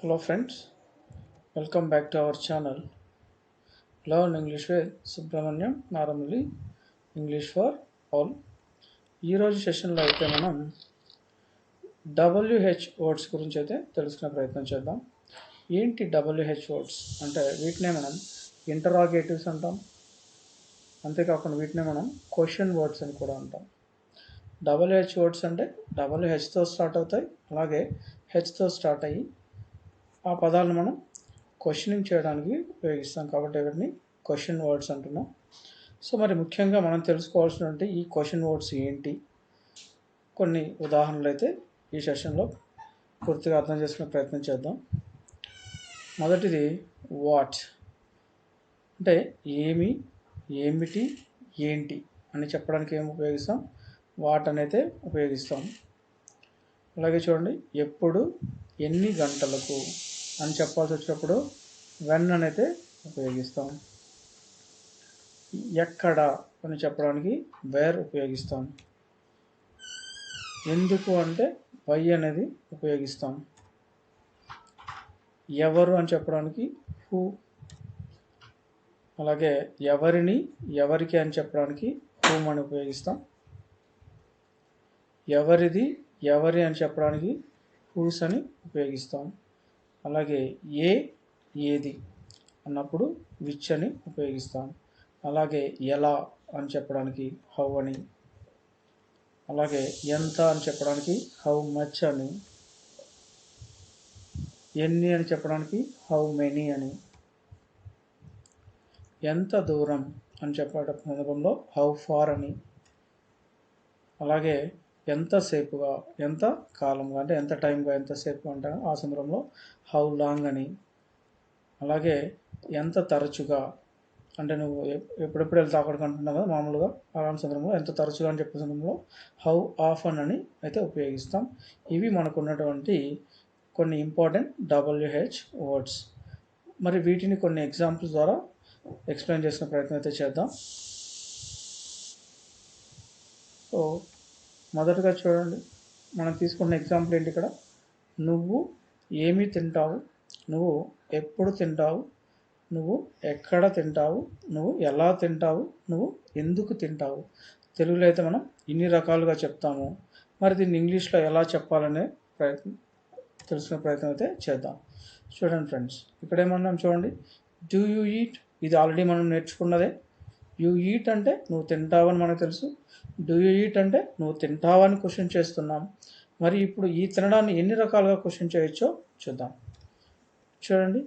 Hello friends welcome back to our channel learn English way Subrahmanyam Naramali. English for all ఈరోజు సెషన్లో అయితే మనం WH words గురించి అయితే తెలుసుకునే ప్రయత్నం చేద్దాం. ఏంటి డబ్ల్యూహెచ్ వర్డ్స్ అంటే వీటినే మనం ఇంటరాగేటివ్స్ అంటాం. అంతేకాకుండా వీటినే మనం క్వశ్చన్ వర్డ్స్ అని కూడా అంటాం. డబ్ల్యూహెచ్ వర్డ్స్ అంటే డబ్ల్యూహెచ్తో స్టార్ట్ అవుతాయి. అలాగే హెచ్తో స్టార్ట్ అయ్యి ఆ పదాలను మనం క్వశ్చనింగ్ చేయడానికి ఉపయోగిస్తాం కాబట్టి వీటిని క్వశ్చన్ వర్డ్స్ అంటున్నాం. సో మరి ముఖ్యంగా మనం తెలుసుకోవాల్సినటువంటి ఈ క్వశ్చన్ వర్డ్స్ ఏంటి? కొన్ని ఉదాహరణలు అయితే ఈ సెషన్లో పూర్తిగా అర్థం చేసుకునే ప్రయత్నం చేద్దాం. మొదటిది వాట్? అంటే ఏమి ఏమిటి ఏంటి అని చెప్పడానికి ఏం ఉపయోగిస్తాం? వాట్ అనైతే ఉపయోగిస్తాం. అలాగే చూడండి ఎప్పుడు ఎన్ని గంటలకు? అని చెప్పాల్సి వచ్చినప్పుడు వెన్ అనేది ఉపయోగిస్తాం. ఎక్కడ అని చెప్పడానికి వేర్ ఉపయోగిస్తాం. ఎందుకు అంటే వై అనేది ఉపయోగిస్తాం. ఎవరు అని చెప్పడానికి హూ అలాగే ఎవరిని ఎవరికి అని చెప్పడానికి హూమ్ అని ఉపయోగిస్తాం. ఎవరిది ఎవరి అని చెప్పడానికి హూస్ అని ఉపయోగిస్తాం. అలాగే ఏ ఏది అన్నప్పుడు విచ్ అని ఉపయోగిస్తాం. అలాగే ఎలా అని చెప్పడానికి హౌ అని. అలాగే ఎంత అని చెప్పడానికి హౌ మచ్ అని. ఎన్ని అని చెప్పడానికి హౌ మెనీ అని. ఎంత దూరం అని చెప్పే సందర్భంలో హౌ ఫార్ అని. అలాగే ఎంతసేపుగా ఎంత కాలంగా అంటే ఎంత టైంగా ఎంతసేపు అంటే ఆ సందర్భంలో హౌ లాంగ్ అని. అలాగే ఎంత తరచుగా అంటే నువ్వు ఎప్పుడెప్పుడు వెళ్తా అక్కడికి అంటున్నావు కదా మామూలుగా అలాంటి సందర్భంలో ఎంత తరచుగా అని చెప్పే సందర్భంలో హౌ ఆఫన్ అని అయితే ఉపయోగిస్తాం. ఇవి మనకు ఉన్నటువంటి కొన్ని ఇంపార్టెంట్ డబ్ల్యూహెచ్ వర్డ్స్. మరి వీటిని కొన్ని ఎగ్జాంపుల్స్ ద్వారా ఎక్స్ప్లెయిన్ చేసిన ప్రయత్నం అయితే చేద్దాం. సో మొదటగా చూడండి. మనం తీసుకున్న ఎగ్జాంపుల్ ఏంటి ఇక్కడ? నువ్వు ఏమి తింటావు? నువ్వు ఎప్పుడు తింటావు? నువ్వు ఎక్కడ తింటావు? నువ్వు ఎలా తింటావు? నువ్వు ఎందుకు తింటావు? తెలుగులో అయితే మనం ఇన్ని రకాలుగా చెప్తాము. మరి దీన్ని ఇంగ్లీష్లో ఎలా చెప్పాలనే ప్రయత్నం తెలుసుకునే ప్రయత్నం అయితే చేద్దాం. చూడండి ఫ్రెండ్స్ ఇక్కడ ఏమన్నాం చూడండి. డూ యూ ఈట్ ఇది ఆల్రెడీ మనం నేర్చుకున్నదే. యూ ఈట్ అంటే నువ్వు తింటావని మనకు తెలుసు. డూ యూ ఈట్ అంటే నువ్వు తింటావని క్వశ్చన్ చేస్తున్నాం. మరి ఇప్పుడు ఈ తినడాన్ని ఎన్ని రకాలుగా క్వశ్చన్ చేయొచ్చో చూద్దాం. చూడండి.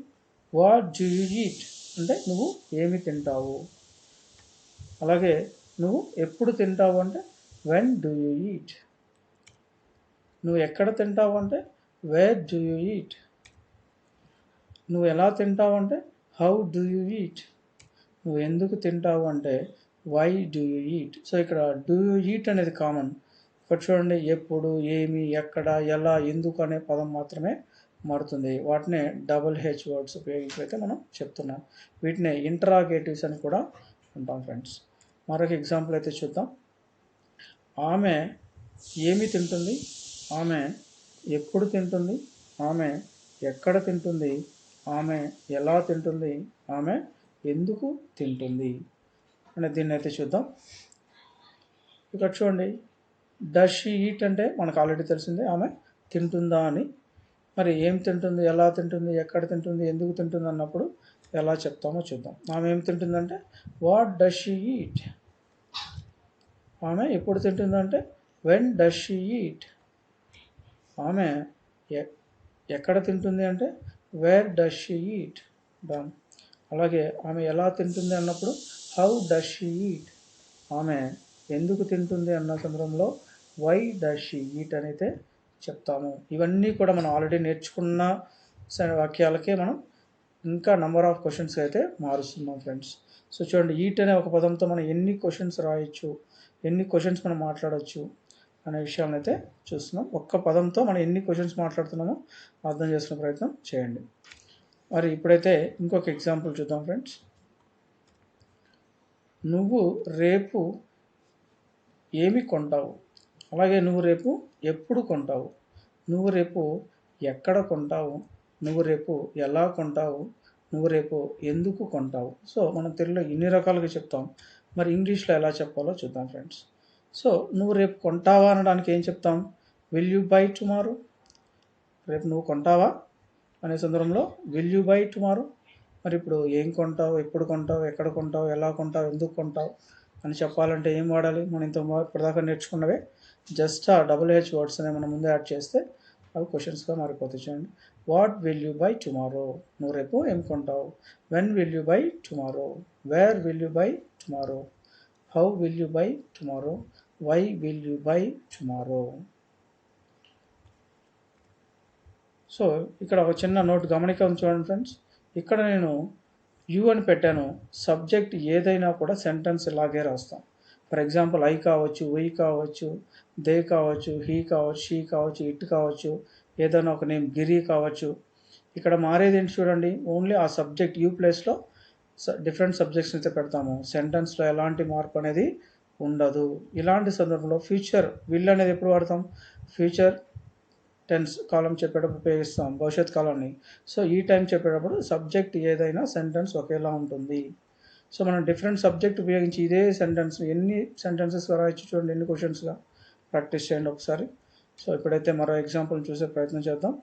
వాట్ డూ యూ ఈట్ అంటే నువ్వు ఏమి తింటావు? అలాగే నువ్వు ఎప్పుడు తింటావు అంటే వెన్ డూ యూ ఈట్. నువ్వు ఎక్కడ తింటావు అంటే వేర్ డూ యూ ఈట్. నువ్వు ఎలా తింటావు అంటే హౌ డూ యూ ఈట్. నువ్వు ఎందుకు తింటావు అంటే why do you eat so ఇక్కడ డూ యూ ఈట్ అనేది కామన్ ఇక్కడ చూడండి ఎప్పుడు ఏమి ఎక్కడ ఎలా ఎందుకు అనే పదం మాత్రమే మారుతుంది. వాటినే డబుల్ హెచ్ వర్డ్స్ ఉపయోగించి అయితే మనం చెప్తున్నాం. వీటిని ఇంటరాగేటివ్స్ అని కూడా అంటాం ఫ్రెండ్స్ మరొక ఎగ్జాంపుల్ అయితే చూద్దాం. ఆమె ఏమి తింటుంది? ఆమె ఎప్పుడు తింటుంది? ఆమె ఎక్కడ తింటుంది? ఆమె ఎలా తింటుంది? ఆమె ఎందుకు తింటుంది? అంటే దీన్ని అయితే చూద్దాం. ఇక్కడ చూడండి. డష్ ఈట్ అంటే మనకు ఆల్రెడీ తెలిసిందే. ఆమె తింటుందా అని. మరి ఏం తింటుంది? ఎలా తింటుంది? ఎక్కడ తింటుంది? ఎందుకు తింటుంది అన్నప్పుడు ఎలా చెప్తామో చూద్దాం. ఆమె ఏం తింటుందంటే వాట్ డష్ ఈట్ ఆమె ఎప్పుడు తింటుందంటే వెన్ డష్ ఈట్ ఆమె ఎ- ఎక్కడ తింటుంది అంటే వేర్ డష్ ఈట్ డన్ అలాగే ఆమె ఎలా తింటుంది అన్నప్పుడు హౌ డస్ షీ ఈట్? ఆమె ఎందుకు తింటుంది అన్న సందర్భంలో వై డస్ షీ ఈట్ అనైతే చెప్తాము. ఇవన్నీ కూడా మనం ఆల్రెడీ నేర్చుకున్న వాక్యాలకే మనం ఇంకా నంబర్ ఆఫ్ క్వశ్చన్స్ అయితే మారుస్తున్నాం ఫ్రెండ్స్ సో చూడండి ఈట్ అనే ఒక పదంతో మనం ఎన్ని క్వశ్చన్స్ రాయొచ్చు ఎన్ని క్వశ్చన్స్ మనం మాట్లాడవచ్చు అనే విషయాలను అయితే చూస్తున్నాం. ఒక్క పదంతో మనం ఎన్ని క్వశ్చన్స్ మాట్లాడుతున్నామో అర్థం చేసుకునే ప్రయత్నం చేయండి. మరి ఇప్పుడైతే ఇంకొక ఎగ్జాంపుల్ చూద్దాం ఫ్రెండ్స్ నువ్వు రేపు ఏమి కొంటావు? అలాగే నువ్వు రేపు ఎప్పుడు కొంటావు? నువ్వు రేపు ఎక్కడ కొంటావు? నువ్వు రేపు ఎలా కొంటావు? నువ్వు రేపు ఎందుకు కొంటావు? సో మనం తెలుగులో ఇన్ని రకాలుగా చెప్తాం. మరి ఇంగ్లీష్లో ఎలా చెప్పాలో చూద్దాం ఫ్రెండ్స్ సో నువ్వు రేపు కొంటావా అనడానికి ఏం చెప్తాం? విల్ యూ బై టుమారో రేపు నువ్వు కొంటావా? అనే సందర్భంలో విల్ యూ బై టుమారో మరి ఇప్పుడు ఏం కొంటావు? ఎప్పుడు కొంటావు? ఎక్కడ కొంటావు? ఎలా కొంటావు? ఎందుకు కొంటావు? అని చెప్పాలంటే ఏం వాడాలి? మనం ఇంత ఇప్పటిదాకా నేర్చుకున్నవే. జస్ట్ ఆ డబుల్ హెచ్ వర్డ్స్ అనే మనం ముందే యాడ్ చేస్తే అవి క్వశ్చన్స్గా మారిపోతాయి చూడండి. What will you buy tomorrow నువ్వు రేపు ఏం కొంటావు? When will you buy tomorrow where will you buy tomorrow how will you buy tomorrow why will you buy tomorrow so ఇక్కడ ఒక చిన్న నోట్ గమనిక చూడండి ఫ్రెండ్స్. ఇక్కడ నేను యు అని పెట్టాను. సబ్జెక్ట్ ఏదైనా కూడా సెంటెన్స్ ఇలాగే రాస్తాం. ఫర్ ఎగ్జాంపుల్ ఐ కావచ్చు వై కావచ్చు దే కావచ్చు హీ కావచ్చు షీ కావచ్చు ఇట్ కావచ్చు ఏదైనా ఒక నేమ్ గిరి కావచ్చు. ఇక్కడ మారేది ఏంటి చూడండి. ఓన్లీ ఆ సబ్జెక్ట్ యూ ప్లేస్లో డిఫరెంట్ సబ్జెక్ట్స్ అయితే పెడతాము. సెంటెన్స్లో ఎలాంటి మార్పు అనేది ఉండదు. ఇలాంటి సందర్భంలో ఫ్యూచర్ విల్ అనేది ఎప్పుడు వాడతాం? ఫ్యూచర్ టెన్స్ కాలం చెప్పేటప్పుడు ఉపయోగిస్తాం భవిష్యత్ కాలాన్ని సో ఈ టైం చెప్పేటప్పుడు సబ్జెక్ట్ ఏదైనా సెంటెన్స్ ఒకేలా ఉంటుంది. సో మనం డిఫరెంట్ సబ్జెక్ట్ ఉపయోగించి ఇదే సెంటెన్స్ ఎన్ని సెంటెన్సెస్ రాయొచ్చు చూడండి ఎన్ని క్వశ్చన్స్గా ప్రాక్టీస్ చేయండి ఒకసారి. సో ఇప్పుడైతే మరో ఎగ్జాంపుల్ చూసే ప్రయత్నం చేద్దాం.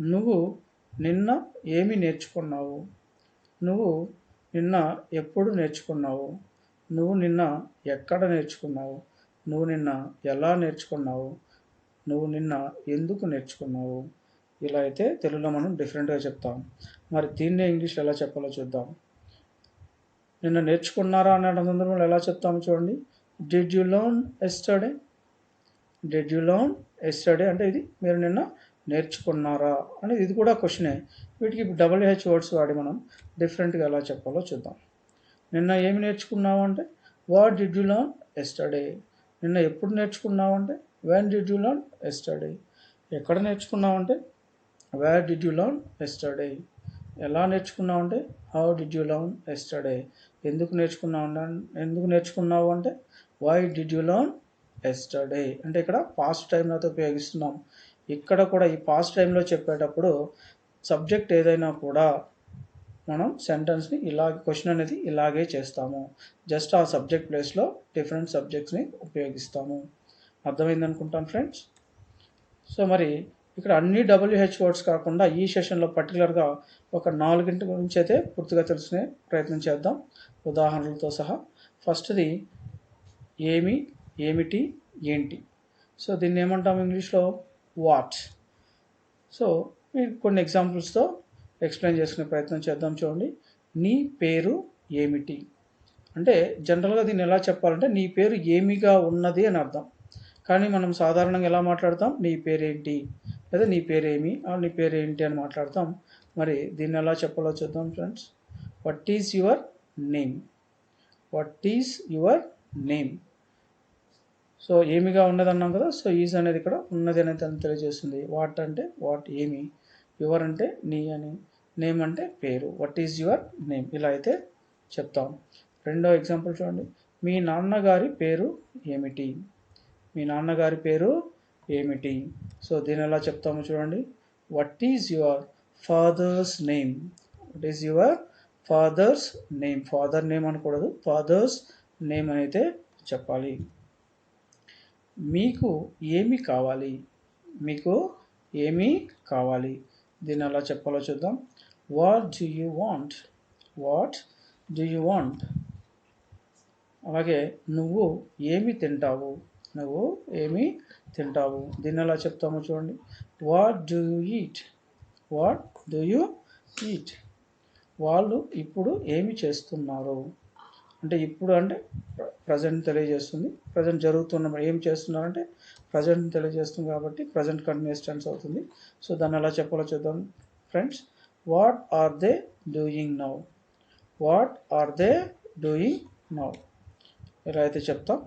నువ్వు నిన్న ఏమి నేర్చుకున్నావు? నువ్వు నిన్న ఎప్పుడు నేర్చుకున్నావు? నువ్వు నిన్న ఎక్కడ నేర్చుకున్నావు? నువ్వు నిన్న ఎలా నేర్చుకున్నావు? నువ్వు నిన్న ఎందుకు నేర్చుకున్నావు? ఇలా అయితే తెలుగులో మనం డిఫరెంట్గా చెప్తాం. మరి దీన్నే ఇంగ్లీష్లో ఎలా చెప్పాలో చూద్దాం. నిన్న నేర్చుకున్నారా అనే సందర్భంలో ఎలా చెప్తాము చూడండి. Did you learn yesterday did you learn yesterday అంటే ఇది మీరు నిన్న నేర్చుకున్నారా? అనేది ఇది కూడా క్వశ్చనే. వీటికి డబుల్ హెచ్ వర్డ్స్ వాడి మనం డిఫరెంట్గా ఎలా చెప్పాలో చూద్దాం. నిన్న ఏమి నేర్చుకున్నావు అంటే what did you learn yesterday నిన్న ఎప్పుడు నేర్చుకున్నావంటే when did you learn yesterday ఎక్కడ నేర్చుకున్నావంటే where did you learn yesterday ఎలా నేర్చుకున్నావంటే how did you learn yesterday ఎందుకు నేర్చుకున్నావు ఎందుకు నేర్చుకున్నావు అంటే why did you learn yesterday అంటే ఇక్కడ పాస్ట్ టైంలో ఉపయోగిస్తున్నాం. ఇక్కడ కూడా ఈ పాస్ట్ టైంలో చెప్పేటప్పుడు సబ్జెక్ట్ ఏదైనా కూడా మనం సెంటెన్స్ని ఇలా క్వశ్చన్ అనేది ఇలాగే చేస్తాము. జస్ట్ ఆ సబ్జెక్ట్ ప్లేస్లో డిఫరెంట్ సబ్జెక్ట్స్ని ఉపయోగిస్తాము. అర్థమైంది అనుకుంటాను ఫ్రెండ్స్ సో మరి ఇక్కడ అన్ని డబ్ల్యూహెచ్ వర్డ్స్ కాకుండా ఈ సెషన్లో పర్టికులర్గా ఒక నాలుగింటి గురించి అయితే పూర్తిగా తెలుసుకునే ప్రయత్నం చేద్దాం. ఉదాహరణలతో సహా. ఫస్ట్ది ఏమి ఏమిటి ఏంటి? సో దీన్ని ఏమంటాం ఇంగ్లీష్లో? వాట్ సో మీకు కొన్ని ఎగ్జాంపుల్స్తో ఎక్స్ప్లెయిన్ చేసుకునే ప్రయత్నం చేద్దాం చూడండి. నీ పేరు ఏమిటి? అంటే జనరల్గా దీన్ని ఎలా చెప్పాలంటే నీ పేరు ఏమిగా ఉన్నది అని అర్థం. కానీ మనం సాధారణంగా ఎలా మాట్లాడతాం? నీ పేరేంటి? లేదా నీ పేరేమి? నీ పేరేంటి అని మాట్లాడతాం. మరి దీన్ని ఎలా చెప్పాలో చూద్దాం friends. What is your name what is your name so ఏమిగా ఉన్నది అన్నాం కదా సో ఈజ్ అనేది ఇక్కడ ఉన్నది అనేది తెలియజేస్తుంది. వాట్ అంటే వాట్ ఏమి? యువర్ అంటే నీ అని నేమ్ అంటే పేరు. వట్ ఈజ్ యువర్ నేమ్ ఇలా అయితే చెప్తాం. రెండో ఎగ్జాంపుల్ చూడండి. మీ నాన్నగారి పేరు ఏమిటి? మీ నాన్నగారి పేరు ఏమిటి? సో దీని ఎలా చెప్తాము చూడండి. What is your father's name what is your father's name father name అనకూడదు. ఫాదర్స్ నేమ్ అని అయితే చెప్పాలి. మీకు ఏమి కావాలి? మీకు ఏమి కావాలి? దీన్ని ఎలా చెప్పాలో చూద్దాం. What do you want what do you want అలాగే నువ్వు ఏమి తింటావు? నువ్వు ఏమి తింటావు? దీన్ని ఎలా చెప్తామో చూడండి. What do you eat what do you eat వాళ్ళు ఇప్పుడు ఏమి చేస్తున్నారు? అంటే ఇప్పుడు అంటే ప్రజెంట్ తెలియజేస్తుంది. ప్రజెంట్ జరుగుతున్న ఏం చేస్తున్నారంటే ప్రజెంట్ తెలియజేస్తుంది కాబట్టి ప్రజెంట్ కంటిన్యూస్ టెన్స్ అవుతుంది. సో దాన్ని ఎలా చెప్పాలో చూద్దాం. Friends what are they doing now what are they doing now ఇలా అయితే చెప్తాం?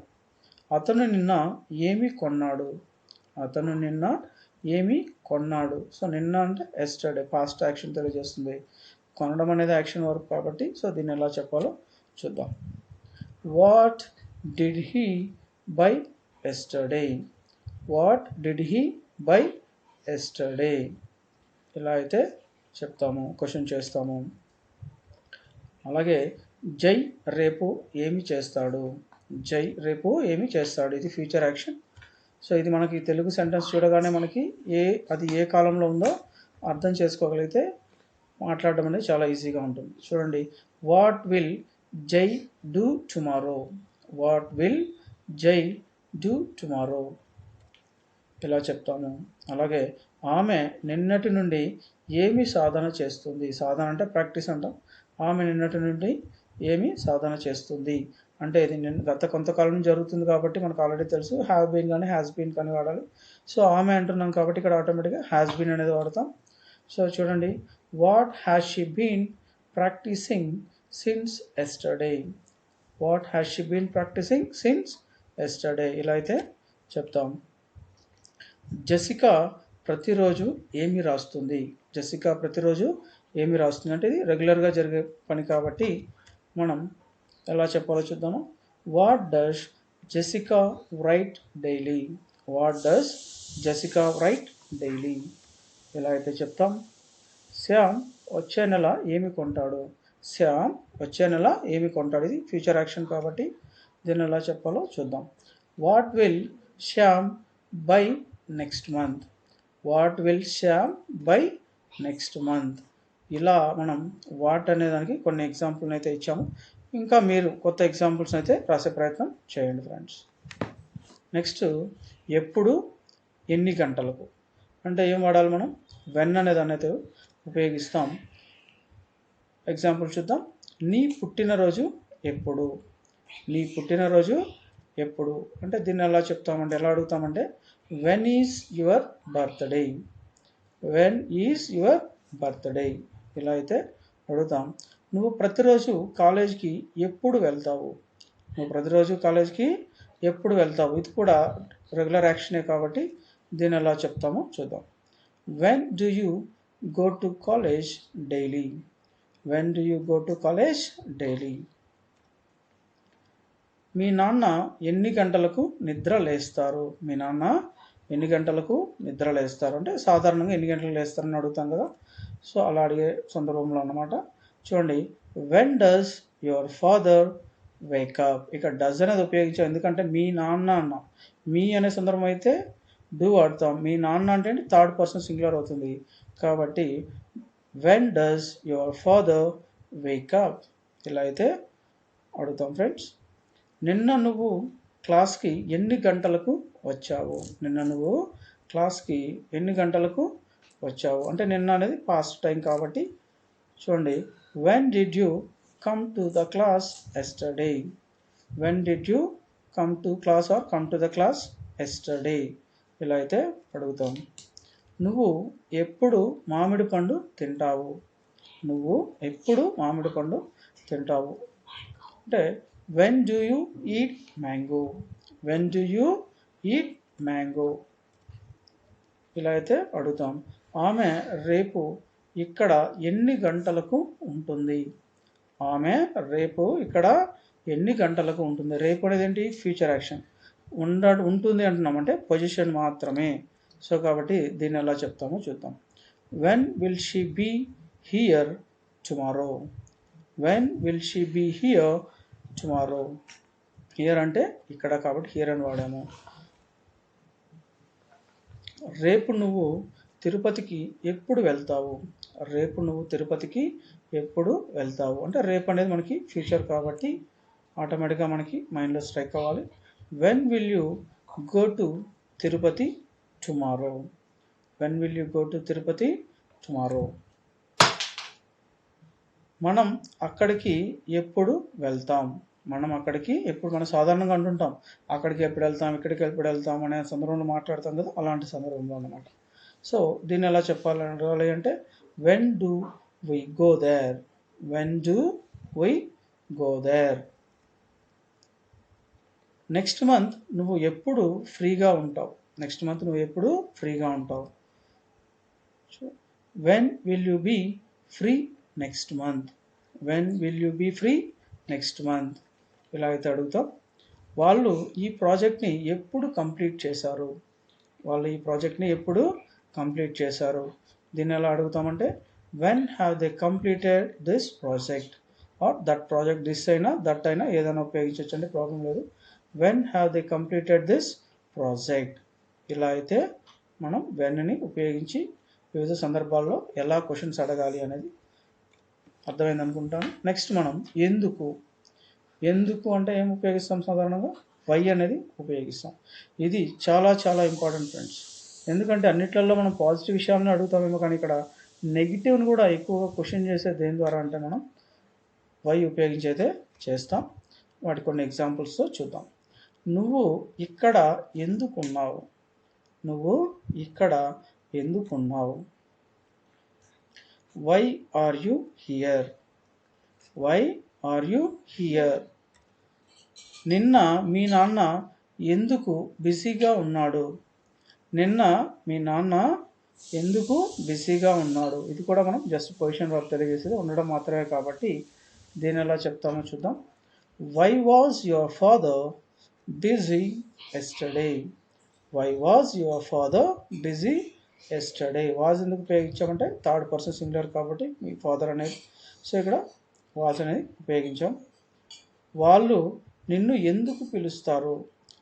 అతను నిన్న ఏమి కొన్నాడు? అతను నిన్న ఏమి కొన్నాడు? సో నిన్న అంటే ఎస్టర్డే పాస్ట్ యాక్షన్ తెలియజేస్తుంది. కొనడం అనేది యాక్షన్ వర్క్ కాబట్టి సో దీన్ని ఎలా చెప్పాలో చూద్దాం. What did he buy yesterday what did he buy yesterday? ఇలా అయితే చెప్తాము క్వశ్చన్ చేస్తాము. అలాగే జై రేపు ఏమి చేస్తాడు? జై రేపు ఏమి చేస్తాడు? ఇది ఫ్యూచర్ యాక్షన్ సో ఇది మనకి తెలుగు సెంటెన్స్ చూడగానే మనకి ఏ అది ఏ కాలంలో ఉందో అర్థం చేసుకోగలిగితే మాట్లాడడం అనేది చాలా ఈజీగా ఉంటుంది. చూడండి what will Jai do tomorrow what will Jai do tomorrow ఇలా చెప్తాము. అలాగే ఆమె నిన్నటి నుండి ఏమి సాధన చేస్తుంది? సాధన అంటే ప్రాక్టీస్ అంటాం. ఆమె నిన్నటి నుండి ఏమి సాధన చేస్తుంది? అంటే ఇది నిన్న గత కొంతకాలం జరుగుతుంది కాబట్టి మనకు ఆల్రెడీ తెలుసు. హ్యావ్ బీన్ కానీ హ్యాస్ బీన్ కానీ వాడాలి. సో ఆమె అంటున్నాం కాబట్టి ఇక్కడ ఆటోమేటిక్గా హ్యాస్ బీన్ అనేది వాడతాం. సో చూడండి what has she been practising since yesterday what has she been practising since yesterday ఇలా అయితే చెప్తాం. జెసికా ప్రతిరోజు ఏమి రాస్తుంది? జెసికా ప్రతిరోజు ఏమి రాస్తుంది? అంటే ఇది రెగ్యులర్గా జరిగే పని కాబట్టి మనం ఎలా చెప్పాలో చూద్దాము. What does Jessica write daily what does Jessica write daily ఎలా అయితే చెప్తాం? శ్యామ్ వచ్చే నెల ఏమి కొంటాడు? శ్యామ్ వచ్చే నెల ఏమి కొంటాడు? ఇది ఫ్యూచర్ యాక్షన్ కాబట్టి దీన్ని ఎలా చెప్పాలో చూద్దాం. What will Shyam buy next month what will Shyam buy next month ఇలా మనం వాట్ అనే దానికి కొన్ని ఎగ్జాంపుల్ని అయితే ఇచ్చాము. ఇంకా మీరు కొత్త ఎగ్జాంపుల్స్ అయితే రాసే ప్రయత్నం చేయండి ఫ్రెండ్స్ నెక్స్ట్ ఎప్పుడు ఎన్ని గంటలకు? అంటే ఏం వాడాలి మనం? వెన్ అనే దాన్ని అయితే ఉపయోగిస్తాం. ఎగ్జాంపుల్ చూద్దాం. నీ పుట్టినరోజు ఎప్పుడు? నీ పుట్టినరోజు ఎప్పుడు? అంటే దీన్ని ఎలా చెప్తామంటే ఎలా అడుగుతామంటే when is your birthday when is your birthday ఇలా అయితే అడుగుతాం. నువ్వు ప్రతిరోజు కాలేజ్కి ఎప్పుడు వెళ్తావు? నువ్వు ప్రతిరోజు కాలేజ్కి ఎప్పుడు వెళ్తావు? ఇది కూడా రెగ్యులర్ యాక్షనే కాబట్టి దీన్ని ఎలా చెప్తామో చూద్దాం. When do you go to college daily when do you go to college daily మీ నాన్న ఎన్ని గంటలకు నిద్ర లేస్తారు? మీ నాన్న ఎన్ని గంటలకు నిద్ర లేస్తారు? అంటే సాధారణంగా ఎన్ని గంటలకు లేస్తారని అడుగుతాం కదా. సో అలా అడిగే సందర్భంలో అన్నమాట. చూడండి when does your father wake up ఇక్కడ డజ్ అనేది ఉపయోగించాం. ఎందుకంటే మీ నాన్న అన్న మీ అనే సందర్భం అయితే డూ వాడతాం. మీ నాన్న అంటే థర్డ్ పర్సన్ సింగులర్ అవుతుంది. కాబట్టి when does your father wake up ఇలా అయితే అడుగుతాం ఫ్రెండ్స్ నిన్న నువ్వు క్లాస్కి ఎన్ని గంటలకు వచ్చావు? నిన్న నువ్వు క్లాస్కి ఎన్ని గంటలకు వచ్చావు? అంటే నిన్న అనేది పాస్ట్ టైం కాబట్టి చూడండి. When did you come to the class yesterday when did you come to class or come to the class yesterday ఇలా అయితే అడుగుతాం. నువ్వు ఎప్పుడు మామిడి పండు తింటావు? నువ్వు ఎప్పుడు మామిడి పండు తింటావు? అంటే when do you eat mango when do you eat mango ఇలా అయితే అడుగుతాం. ఆమె రేపు ఇక్కడ ఎన్ని గంటలకు ఉంటుంది? ఆమె రేపు ఇక్కడ ఎన్ని గంటలకు ఉంటుంది? రేపు అనేది ఏంటి? ఫ్యూచర్ యాక్షన్ ఉండ ఉంటుంది అంటున్నామంటే పొజిషన్ మాత్రమే. సో కాబట్టి దీన్ని ఎలా చెప్తామో చూద్దాం. When will she be here tomorrow when will she be here tomorrow here అంటే ఇక్కడ కాబట్టి హియర్ అని వాడాము. రేపు నువ్వు తిరుపతికి ఎప్పుడు వెళ్తావు? రేపు నువ్వు తిరుపతికి ఎప్పుడు వెళ్తావు? అంటే రేపు అనేది మనకి ఫ్యూచర్ కాబట్టి ఆటోమేటిక్గా మనకి మైండ్లో స్ట్రైక్ అవ్వాలి. When will you go to Tirupati tomorrow when will you go to Tirupati tomorrow మనం అక్కడికి ఎప్పుడు వెళ్తాం? మనం అక్కడికి ఎప్పుడు? మనం సాధారణంగా అంటుంటాం అక్కడికి ఎప్పుడు వెళ్తాం? ఇక్కడికి ఎప్పుడు వెళ్తాం? అనే సందర్భంలో మాట్లాడతాం కదా అలాంటి సందర్భంలో అనమాట సో దీన్ని ఎలా చెప్పాలి అంటే when do we go there when do we go there next month నువ్వు ఎప్పుడు ఫ్రీగా ఉంటావు? నెక్స్ట్ మంత్ నువ్వు ఎప్పుడు ఫ్రీగా ఉంటావు? When will you be free next month when will you be free next month ఇలా అయితే అడుగుతాం. వాళ్ళు ఈ ప్రాజెక్ట్ని ఎప్పుడు కంప్లీట్ చేశారు? వాళ్ళు ఈ ప్రాజెక్ట్ని ఎప్పుడు కంప్లీట్ చేశారు? దీన్ని ఎలా అడుగుతామంటే when have they completed this project or that project this అయినా దట్ అయినా ఏదైనా ఉపయోగించవచ్చు అంటే ప్రాబ్లం లేదు. When have they completed this project ఇలా అయితే మనం వెన్ని ఉపయోగించి వివిధ సందర్భాల్లో ఎలా క్వశ్చన్స్ అడగాలి అనేది అర్థమైంది అనుకుంటాను. నెక్స్ట్ మనం ఎందుకు? ఎందుకు అంటే ఏం ఉపయోగిస్తాం సాధారణంగా? వై అనేది ఉపయోగిస్తాం. ఇది చాలా చాలా ఇంపార్టెంట్ ఫ్రెండ్స్ ఎందుకంటే అన్నిట్లలో మనం పాజిటివ్ విషయాలను అడుగుతామేమో కానీ ఇక్కడ నెగిటివ్ని కూడా ఎక్కువగా క్వశ్చన్ చేసే దేని ద్వారా అంటే మనం వై ఉపయోగించి అయితే చేస్తాం. వాటి కొన్ని ఎగ్జాంపుల్స్తో చూద్దాం. నువ్వు ఇక్కడ ఎందుకున్నావు? నువ్వు ఇక్కడ ఎందుకున్నావు? Why are you here why are you here నిన్న మీ నాన్న ఎందుకు బిజీగా ఉన్నాడు? నిన్న మీ నాన్న ఎందుకు బిజీగా ఉన్నాడు? ఇది కూడా మనం జస్ట్ పొజిషన్ వర్క్ తెలియజేసేది. ఉండడం మాత్రమే కాబట్టి దీని ఎలా చెప్తామో చూద్దాం. Why was your father busy yesterday why was your father busy yesterday was ఎందుకు ఉపయోగించామంటే థర్డ్ పర్సన్ సింగులర్ కాబట్టి మీ ఫాదర్ అనేది. సో ఇక్కడ వాజ్ అనేది ఉపయోగించాం. వాళ్ళు నిన్ను ఎందుకు పిలుస్తారు?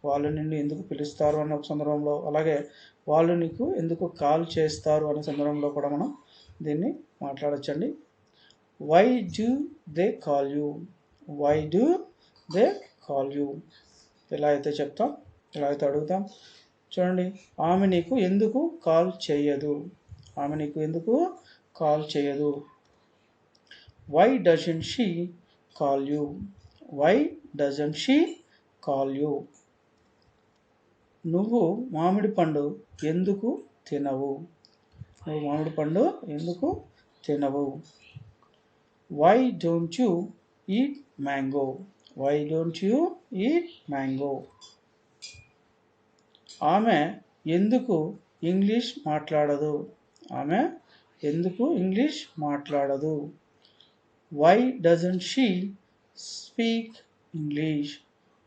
వాళ్ళు నిన్ను ఎందుకు పిలుస్తారు అనే సందర్భంలో అలాగే వాళ్ళు నీకు ఎందుకు కాల్ చేస్తారు అనే సందర్భంలో కూడా మనం దీన్ని మాట్లాడచ్చండి. Why do they call you why do they call you ఎలా అయితే చెప్తాం ఎలా అయితే అడుగుతాం. చూడండి. ఆమె నీకు ఎందుకు కాల్ చేయదు? ఆమె నీకు ఎందుకు కాల్ చేయదు? Why doesn't she call you why doesn't she call you నువ్వు మామిడి పండు ఎందుకు తినవు? నువ్వు మామిడి పండు ఎందుకు తినవు? Why don't you eat mango why don't you eat mango ఆమె ఎందుకు ఇంగ్లీష్ మాట్లాడదు? ఆమె ఎందుకు ఇంగ్లీష్ మాట్లాడదు? Why doesn't she speak English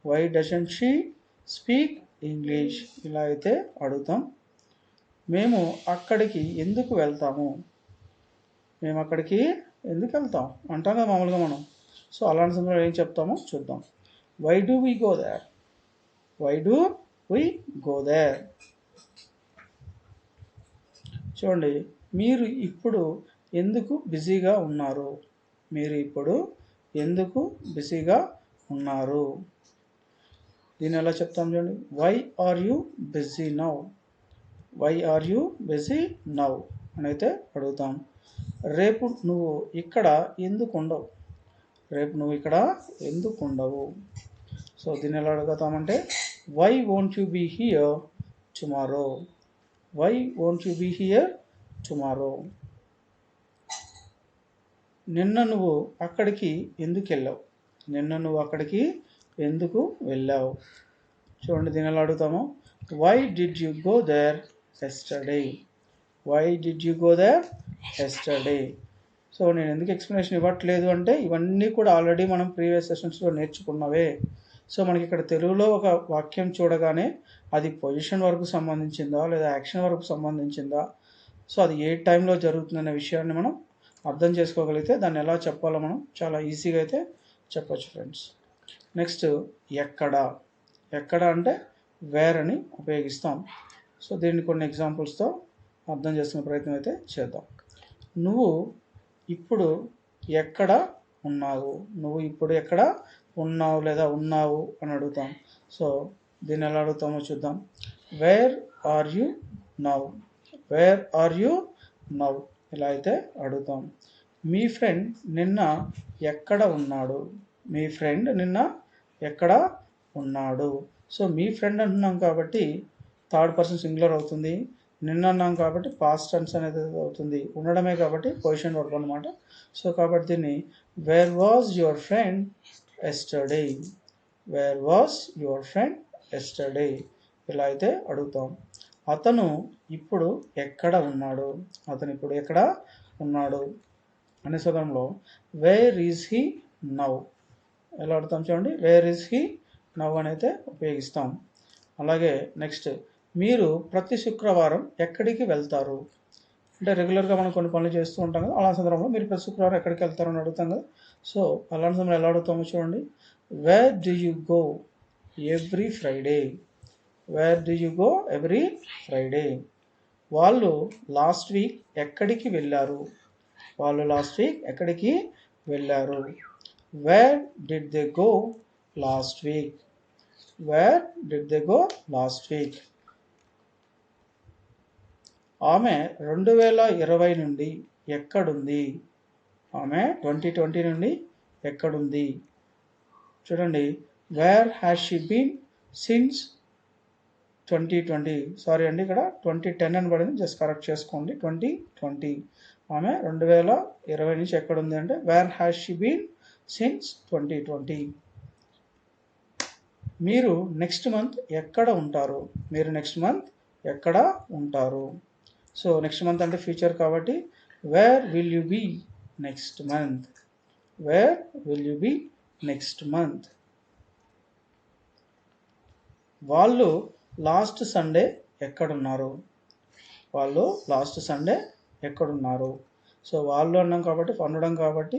why doesn't she speak English ఇలా అయితే అడుగుతాం. మేము అక్కడికి ఎందుకు వెళ్తాము? మేము అక్కడికి ఎందుకు వెళ్తాం? అంటాం కదా మామూలుగా మనం. సో అలాంటి సమయంలో ఏం చెప్తామో చూద్దాం. Why do we go that why do we go there చూడండి మీరు ఇప్పుడు ఎందుకు బిజీగా ఉన్నారు? మీరు ఇప్పుడు ఎందుకు బిజీగా ఉన్నారు? దీన్ని ఎలా చెప్తాం చూడండి. Why are you busy now why are you busy now అని అయితే అడుగుతాం. రేపు నువ్వు ఇక్కడ ఎందుకు ఉండవు? రేపు నువ్వు ఇక్కడ ఎందుకు ఉండవు? సో దీన్ని ఎలా అడుగుతామంటే why won't you be here tomorrow why won't you be here tomorrow నిన్న నువ్వు అక్కడికి ఎందుకు వెళ్ళావు? నిన్న నువ్వు అక్కడికి ఎందుకు వెళ్ళావు? చూడండి దీని ఎలా అడుగుతాము. Why did you go there yesterday why did you go there yesterday so నేను ఎందుకు ఎక్స్ప్లెనేషన్ ఇవ్వట్లేదు అంటే ఇవన్నీ కూడా ఆల్రెడీ మనం ప్రీవియస్ సెషన్స్లో నేర్చుకున్నవే. సో మనకి ఇక్కడ తెలుగులో ఒక వాక్యం చూడగానే అది పొజిషన్ వరకు సంబంధించిందా లేదా యాక్షన్ వరకు సంబంధించిందా? సో అది ఏ టైంలో జరుగుతుందనే విషయాన్ని మనం అర్థం చేసుకోగలిగితే దాన్ని ఎలా చెప్పాలో మనం చాలా ఈజీగా అయితే చెప్పొచ్చు ఫ్రెండ్స్. నెక్స్ట్ ఎక్కడ? ఎక్కడ అంటే వేర్ అని ఉపయోగిస్తాం. సో దీన్ని కొన్ని ఎగ్జాంపుల్స్తో అర్థం చేసుకునే ప్రయత్నం అయితే చేద్దాం. నువ్వు ఇప్పుడు ఎక్కడ ఉన్నావు? నువ్వు ఇప్పుడు ఎక్కడ ఉన్నావు లేదా ఉన్నావు అని అడుగుతాం. సో దీన్ని ఎలా అడుగుతామో చూద్దాం. Where are you now where are you now ఇలా అయితే అడుగుతాం. మీ ఫ్రెండ్ నిన్న ఎక్కడ ఉన్నాడు? మీ ఫ్రెండ్ నిన్న ఎక్కడ ఉన్నాడు? సో మీ ఫ్రెండ్ అంటున్నాం కాబట్టి థర్డ్ పర్సన్ సింగులర్ అవుతుంది. నిన్న అన్నాం కాబట్టి పాస్ట్ టెన్స్ అనేది అవుతుంది. ఉండడమే కాబట్టి పొజిషన్ వర్క్ అనమాట సో కాబట్టి దీన్ని where was your friend yesterday where was your friend yesterday ఇలా అయితే అడుగుతాం. అతను ఇప్పుడు ఎక్కడ ఉన్నాడు? అతను ఇప్పుడు ఎక్కడ ఉన్నాడు? అనే సందర్భంలో వేర్ ఈజ్ హీ నవ్ ఎలా అడుగుతాం చూడండి. వేర్ ఈజ్ హీ నవ్ అని అయితే ఉపయోగిస్తాం. అలాగే నెక్స్ట్ మీరు ప్రతి శుక్రవారం ఎక్కడికి వెళ్తారు? అంటే రెగ్యులర్గా మనం కొన్ని పనులు చేస్తూ ఉంటాం కదా అలాంటి సందర్భంలో మీరు ప్రతి శుక్రవారం ఎక్కడికి వెళ్తారని అడుగుతాం కదా. సో అలాంటి సమయంలో ఎలా అడుగుతామో చూడండి. Where do you go every Friday where do you go every Friday వాళ్ళు లాస్ట్ వీక్ ఎక్కడికి వెళ్ళారు? వాళ్ళు లాస్ట్ వీక్ ఎక్కడికి వెళ్ళారు? Where did they go last week where did they go last week ఆమె రెండు వేల ఇరవై నుండి ఎక్కడుంది? ఆమె ట్వంటీ ట్వంటీ నుండి ఎక్కడుంది? చూడండి where has she been since twenty twenty sorry అండి ఇక్కడ ట్వంటీ టెన్ అని పడింది. జస్ట్ కరెక్ట్ చేసుకోండి. ట్వంటీ ట్వంటీ ఆమె రెండు వేల ఇరవై నుంచి ఎక్కడుంది అంటే where has she been since twenty twenty మీరు నెక్స్ట్ మంత్ ఎక్కడ ఉంటారు? మీరు నెక్స్ట్ మంత్ ఎక్కడ ఉంటారు? సో నెక్స్ట్ మంత్ అంటే ఫ్యూచర్ కాబట్టి where will you be next month where will you be next month వాళ్ళు లాస్ట్ సండే ఎక్కడున్నారు? వాళ్ళు లాస్ట్ సండే ఎక్కడున్నారు? సో వాళ్ళు అన్నాం కాబట్టి పండడం కాబట్టి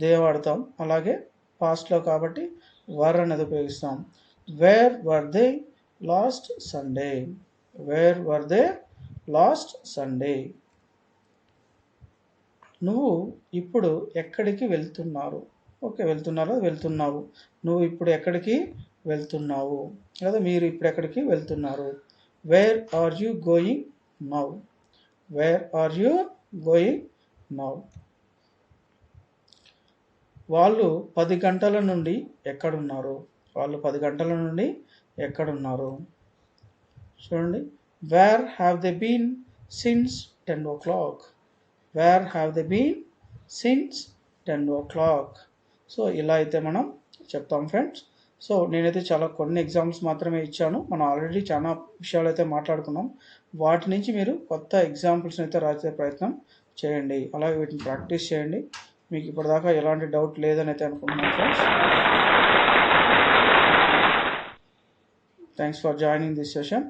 దే వాడతాం. అలాగే పాస్ట్లో కాబట్టి వర్ అనేది ఉపయోగిస్తాం. Where were they last Sunday where were they last Sunday. నువ్వు ఇప్పుడు ఎక్కడికి వెళ్తున్నారు? ఓకే వెళ్తున్నారా? వెళ్తున్నావు. నువ్వు ఇప్పుడు ఎక్కడికి వెళ్తున్నావు? లేదా మీరు ఇప్పుడు ఎక్కడికి వెళ్తున్నారు? Where are you going now where are you going now వాళ్ళు పది గంటల నుండి ఎక్కడున్నారు? వాళ్ళు పది గంటల నుండి ఎక్కడున్నారు? చూడండి. Where have they been since ten o'clock where have they been since ten o'clock so ఇలా అయితే మనం చెప్తాం ఫ్రెండ్స్ సో నేనైతే చాలా కొన్ని ఎగ్జామ్స్ మాత్రమే ఇచ్చాను. మనం ఆల్రెడీ చాలా విషయాలు అయితే మాట్లాడుకున్నాం. వాటి నుంచి మీరు కొత్త ఎగ్జాంపుల్స్ అయితే రాసే ప్రయత్నం చేయండి. అలాగే వీటిని ప్రాక్టీస్ చేయండి. మీకు ఇప్పటిదాకా ఎలాంటి డౌట్ లేదని అయితే అనుకుంటున్నాను friends thanks for joining this session